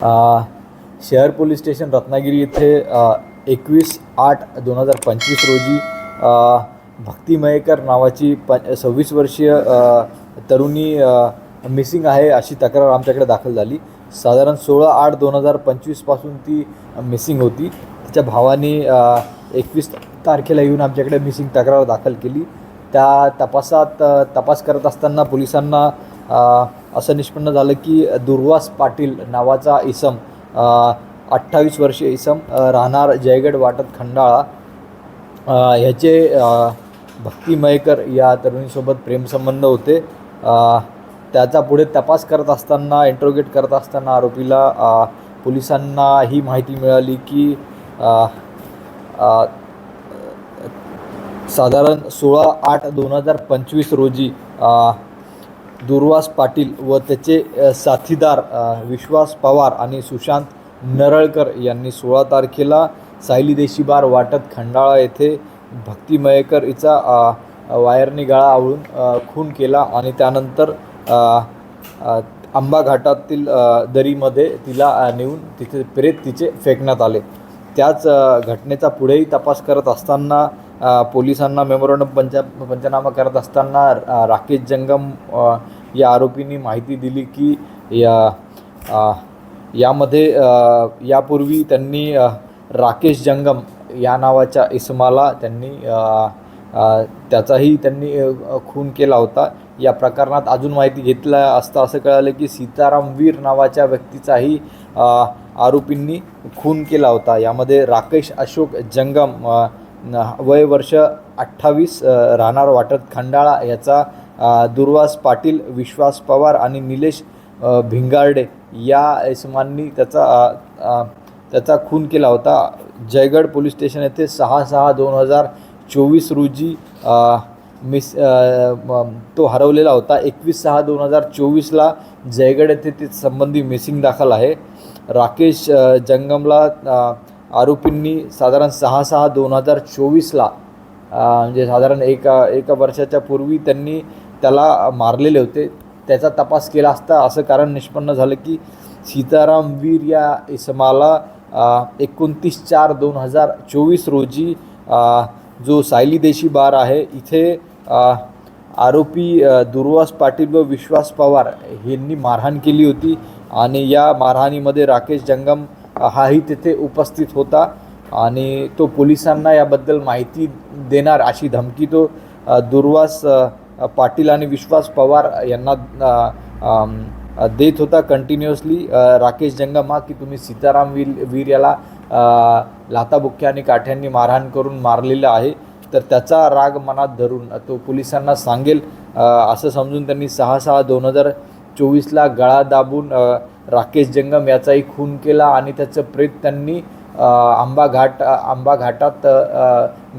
शहर police station Ratnagiri येथे एकवीस आठ दोन हजार पंचवीस रोजी भक्ती मयेकर नावाची प सव्वीस वर्षीय तरुणी मिसिंग आहे अशी तक्रार आमच्याकडे दाखल झाली. साधारण सोळा आठ दोन हजार पंचवीसपासून ती मिसिंग होती. तिच्या भावाने एकवीस तारखेला येऊन आमच्याकडे मिसिंग तक्रार दाखल केली. त्या तपासात तपास करत असताना पोलिसांना असं निष्पन्न झालं की दुर्वास पाटील नावाचा इसम अठ्ठावीस वर्षीय इसम राहणार जयगड वाटत खंडाळा. ह्याचे भक्ती मयकर या तरुणीसोबत प्रेमसंबंध होते. त्याचा पुढे तपास करत असताना इंट्रोगेट करत असताना आरोपीला पोलिसांना ही माहिती मिळाली की साधारण सोळा आठ दोन हजार पंचवीस रोजी दुर्वास पाटील व त्याचे साथीदार विश्वास पवार आणि सुशांत नरळकर यांनी सोळा तारखेला सायली देशीबार वाटत खंडाळा येथे भक्ती मयेकर हिचा वायरने गळा आवळून खून केला आणि त्यानंतर आंबाघाटातील आंबा घाटातील दरीमध्ये तिला नेऊन तिथे प्रेत तिचे फेकण्यात आले. त्याच घटनेचा पुढेही तपास करत असताना पोलिसांना मेमोरंडम पंचा पंचनामा करत असताना राकेश जंगम या आरोपींनी माहिती दिली की या यामध्ये यापूर्वी त्यांनी राकेश जंगम या नावाच्या इसमाला त्यांनी त्याचाही त्यांनी खून केला होता. या प्रकरणात अजून माहिती घेतल्या असता असं कळालं की सीताराम वीर नावाच्या व्यक्तीचाही आरोपींनी खून केला होता. यामध्ये राकेश अशोक जंगम वय वर्ष अठ्ठावीस राहणार वाटत खंडाळा याचा दुर्वास पाटील विश्वास पवार आणि निलेश भिंगारडे या इसमांनी त्याचा त्याचा खून केला होता. जयगड पोलीस स्टेशन येथे सहा सहा दोन हजार चोवीस रोजी मिस तो हरवलेला होता. एकवीस सहा दोन हजार चोवीसला जयगड येथे ते संबंधी मिसिंग दाखल आहे. राकेश जंगमला आरोपींनी साधारण सहा सहा दोन हजार चोवीसला म्हणजे साधारण एका एका वर्षाच्या पूर्वी त्यांनी त्याला मारलेले होते. त्याचा तपास केला असता असं कारण निष्पन्न झालं की सीताराम वीर या इसमाला एकोणतीस चार दोन हजार चोवीस रोजी जो सायली देशी बार आहे इथे आरोपी दुर्वास पाटील व विश्वास पवार यांनी मारहाण केली होती. आणि या मारहाणीमध्ये राकेश जंगम हाही तिथे उपस्थित होता आणि तो पोलिसांना याबद्दल माहिती देणार अशी धमकी तो दुर्वास पाटील आणि विश्वास पवार यांना देत होता कंटिन्युअसली राकेश जंगम हा की तुम्ही सीताराम वीर वीर याला लाताबुक्क्या आणि काठ्यांनी मारहाण करून मारलेलं आहे तर त्याचा राग मनात धरून तो पोलिसांना सांगेल. असं समजून त्यांनी सहा सहा दोन हजार चोवीसला गळा दाबून राकेश जंगम याचाही खून केला आणि त्याचं प्रेत त्यांनी आंबाघाट आंबा घाट आंबा घाटात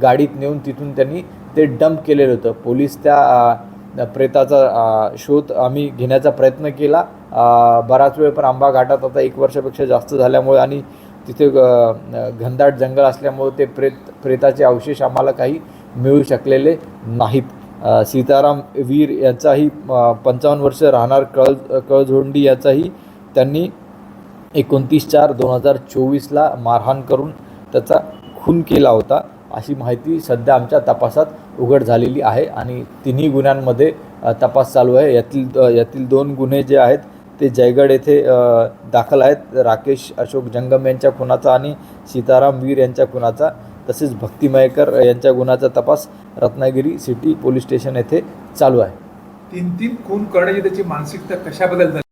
गाडीत नेऊन तिथून त्यांनी ते डंप केलेलं होतं. पोलीस त्या प्रेताचा शोध आम्ही घेण्याचा प्रयत्न केला. बराच वेळ पण आंबा घाटात आता एक वर्षापेक्षा जास्त झाल्यामुळे आणि तिथे घनदाट जंगल असल्यामुळे ते प्रेत प्रेताचे अवशेष आम्हाला काही मिळू शकलेले नाहीत. सीताराम वीर याचाही पंचावन्न वर्ष राहणार कळ कळझोंडी याचाही त्यांनी एकोणतीस चार दोन हजार चोवीसला मारहाण करून त्याचा खून केला होता. अशी माहिती सध्या आमच्या तपासात उघड झालेली आहे आणि तिन्ही गुन्ह्यांमध्ये तपास चालू आहे. यातील यातील दोन गुन्हे जे आहेत ते जयगड येथे दाखल आहेत. राकेश अशोक जंगम यांच्या खुनाचा आणि सीताराम वीर यांच्या खुनाचा तसेच भक्ती मयेकर यांच्या गुन्ह्याचा तपास रत्नागिरी सिटी पोलीस स्टेशन येथे चालू आहे. तीन तीन खून करण्याची त्याची मानसिकता कशा बदल झाली?